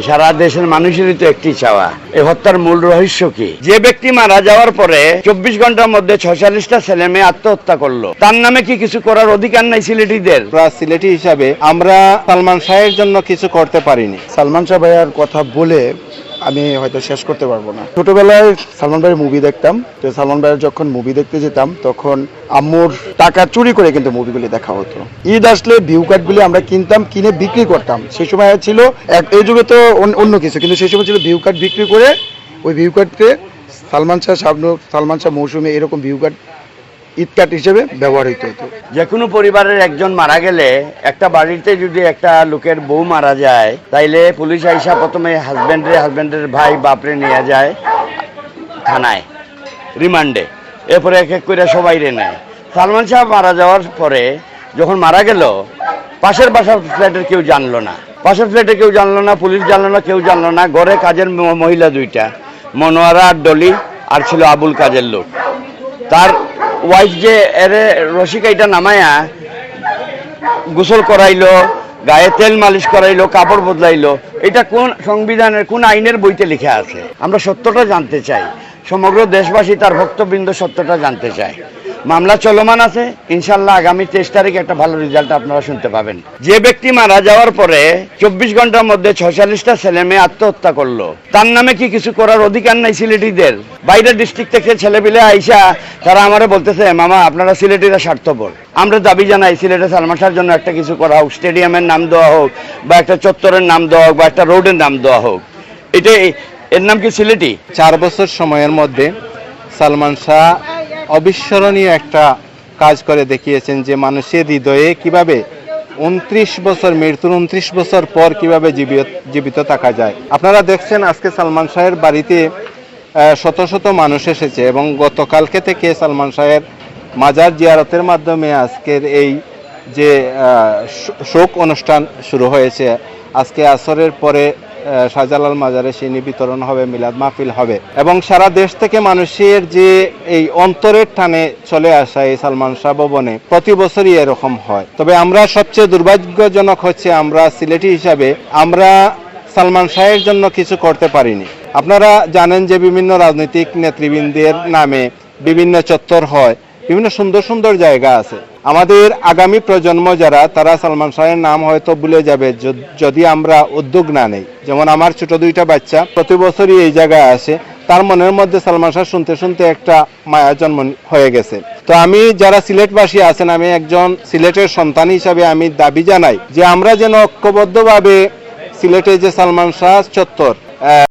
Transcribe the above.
সারা দেশের মানুষেরই তো একটি চাওয়া। এই হত্যার মূল রহস্য কি? যে ব্যক্তি মারা যাওয়ার পরে চব্বিশ ঘণ্টার মধ্যে ছয়চল্লিশটা ছেলে মেয়ে আত্মহত্যা করল। তার নামে কি কিছু করার অধিকার নাই সিলেটিদের? সিলেটি হিসাবে আমরা সালমান শাহের জন্য কিছু করতে পারিনি। সালমান শাহ ভাইয়ার কথা বলে আমি হয়তো শেষ করতে পারব না। ছোটবেলায় সালমান ভাইয়ের মুভি দেখতাম। তো সালমান ভাইয়ের যখন মুভি দেখতে যেতাম, তখন আম্মুর টাকা চুরি করে কিন্তু মুভিগুলি দেখা হতো। ঈদ আসলে ভিউ কার্ডগুলি আমরা কিনতাম, কিনে বিক্রি করতাম। সেই সময় ছিল এই যুগে তো অন্য- কিছু, কিন্তু সেই সময় ছিল ভিউ কার্ড বিক্রি করে, ওই ভিউ কার্ডকে সালমান শাহ শাবনুর, সালমান শাহ মৌসুমে এরকম ভিউ কার্ড কার্ড হিসেবে ব্যবহৃত হতো যে কোনো পরিবারের একজন মারা গেলে একটা বাড়িতে যদি একটা লোকের বউ মারা যায়, তাইলে পুলিশ আইসা প্রথমে হাজব্যান্ডের হাজব্যান্ডের ভাই বাপরে নিয়ে যায় থানায়, রিমান্ডে। এরপরে এক এক করে সবাই রে নেয়। সালমান শাহ মারা যাওয়ার পরে যখন মারা গেল, পাশের বাসার ফ্ল্যাটের কেউ জানলো না। পাশের ফ্ল্যাটে কেউ জানলো না, পুলিশ জানলো না, কেউ জানলো না, ঘরে কাজের মহিলা দুইটা, মনোয়ারা আর ডলি, আর ছিল আবুল কাজের লোক। তার ওয়াইফ যে এর রসিকাইটা নামায়া, গোসল করাইলো, গায়ে তেল মালিশ করাইলো, কাপড় বদলাইলো, এটা কোন সংবিধানের, কোন আইনের বইতে লেখা আছে? আমরা সত্যটা জানতে চাই। সমগ্র দেশবাসী তার ভক্তবৃন্দ সত্যটা জানতে চায়। মামলা চলমান আছে। ইনশাল্লাহ আগামী তেইশ তারিখে একটা ভালো রেজাল্ট আপনারা শুনতে পাবেন। যে ব্যক্তি মারা যাওয়ার পরে চব্বিশ ঘণ্টার মধ্যে ছয়চল্লিশটা ছেলে মেয়ে আত্মহত্যা করল, তার নামে কি কিছু করার অধিকার নাই সিলেটিদের? বাইরের ডিস্ট্রিক্ট থেকে ছেলেপিলে আইসা তারা আমারে বলতেছে, মামা, আপনারা সিলেটিরা স্বার্থপর। আমরা দাবি জানাই, সিলেটে সালমান শাহর জন্য একটা কিছু করা হোক, স্টেডিয়ামের নাম দেওয়া হোক, বা একটা চত্বরের নাম দেওয়া হোক, বা একটা রোডের নাম দেওয়া হোক। এটা এর নাম কি সিলেটি? চার বছর সময়ের মধ্যে সালমান শাহ অবিস্মরণীয় একটা কাজ করে দেখিয়েছেন যে মানুষের হৃদয়ে কীভাবে উনত্রিশ বছর, মৃত্যুর উনত্রিশ বছর পর কীভাবে জীবিত থাকা যায়। আপনারা দেখছেন আজকে সালমান শাহের বাড়িতে শত শত মানুষ এসেছে এবং গতকালকে থেকে সালমান শাহের মাজার জিয়ারতের মাধ্যমে আজকের এই যে শোক অনুষ্ঠান শুরু হয়েছে। আজকে আসরের পরে শাহজালাল মাজারে সিনি বিতরণ হবে, মিলাদ মাহফিল হবে। এবং সারা দেশ থেকে মানুষের যে এই অন্তরের টানে চলে আসা এই সালমান শাহ ভবনে প্রতি বছরই এরকম হয়। তবে আমরা সবচেয়ে দুর্ভাগ্যজনক হচ্ছে আমরা সিলেটি হিসাবে আমরা সালমান শাহের জন্য কিছু করতে পারিনি। আপনারা জানেন যে বিভিন্ন রাজনৈতিক নেতৃবৃন্দের নামে বিভিন্ন চত্বর হয়, বিভিন্ন সুন্দর সুন্দর জায়গা আছে। আমাদের আগামী প্রজন্ম যারা, তারা সালমান শাহের নাম হয়তো ভুলে যাবে, যদি আমরা উদ্যোগ না নেই। যেমন আমার ছোট দুইটা বাচ্চা, প্রতি বছরই এই জায়গায় আসে। তার মনের মধ্যে সালমান শাহ শুনতে শুনতে একটা মায়া জন্ম হয়ে গেছে। তো আমি যারা সিলেটবাসী আছেন, আমি একজন সিলেটের সন্তান হিসাবে আমি দাবি জানাই যে আমরা যেন ঐক্যবদ্ধভাবে সিলেটে যে সালমান শাহ চত্বর